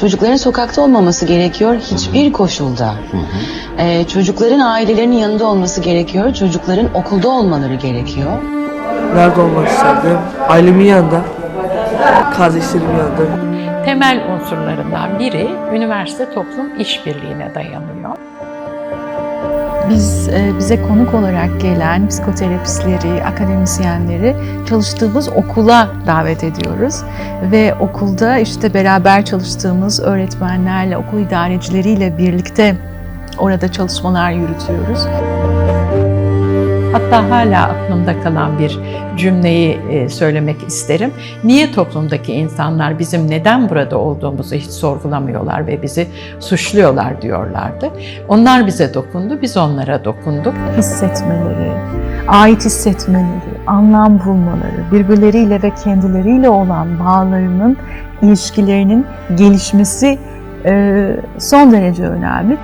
çocukların sokakta olmaması gerekiyor hiçbir koşulda. Ee, çocukların ailelerinin yanında olması gerekiyor. Çocukların okulda olmaları gerekiyor. Nerede olmak isterdim? Ailemin yanında, kardeşlerimin yanında. Temel unsurlarından biri üniversite toplum işbirliğine dayanıyor. Biz e, bize konuk olarak gelen psikoterapistleri, akademisyenleri çalıştığımız okula davet ediyoruz ve okulda işte beraber çalıştığımız öğretmenlerle, okul idarecileriyle birlikte orada çalışmalar yürütüyoruz. Hatta hala aklımda kalan bir cümleyi e, söylemek isterim. Niye toplumdaki insanlar bizim neden burada olduğumuzu hiç sorgulamıyorlar ve bizi suçluyorlar diyorlardı. Onlar bize dokundu, biz onlara dokunduk. Hissetmeleri, ait hissetmeleri, anlam bulmaları, birbirleriyle ve kendileriyle olan bağlarının, ilişkilerinin gelişmesi e, son derece önemli.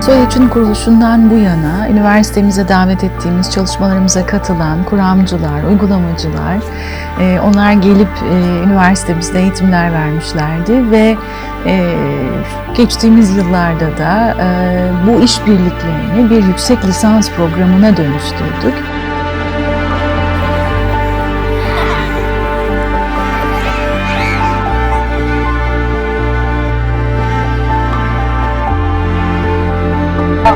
Soyuç'un kuruluşundan bu yana üniversitemize davet ettiğimiz çalışmalarımıza katılan kuramcılar, uygulamacılar, e, onlar gelip e, üniversitemizde eğitimler vermişlerdi ve e, geçtiğimiz yıllarda da bu işbirliklerini bir yüksek lisans programına dönüştürdük.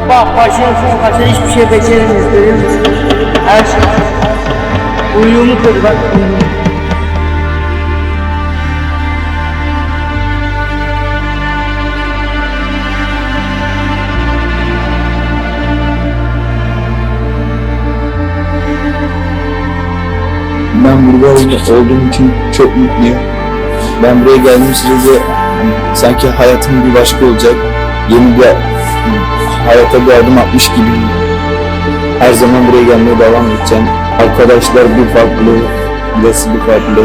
Bak başarısız başarı hiçbir şey beceremeyiz görüyor musun? Her şey. Uyumu kır bak uyumu. Ben burada ol- olduğum için çok mutluyum. Ben buraya geldiğim sürece sanki hayatım bir başka olacak. Yeni bir hayata bir adım atmış gibiyim. Her zaman buraya gelmeye devam edeceğim. Arkadaşlar bir farklı, burası bir farklı.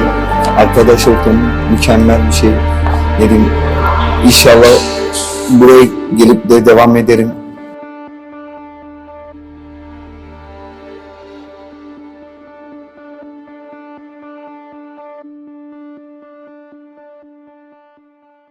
Arkadaş ortamı mükemmel bir şey. Diyeyim, İnşallah buraya gelip de devam ederim.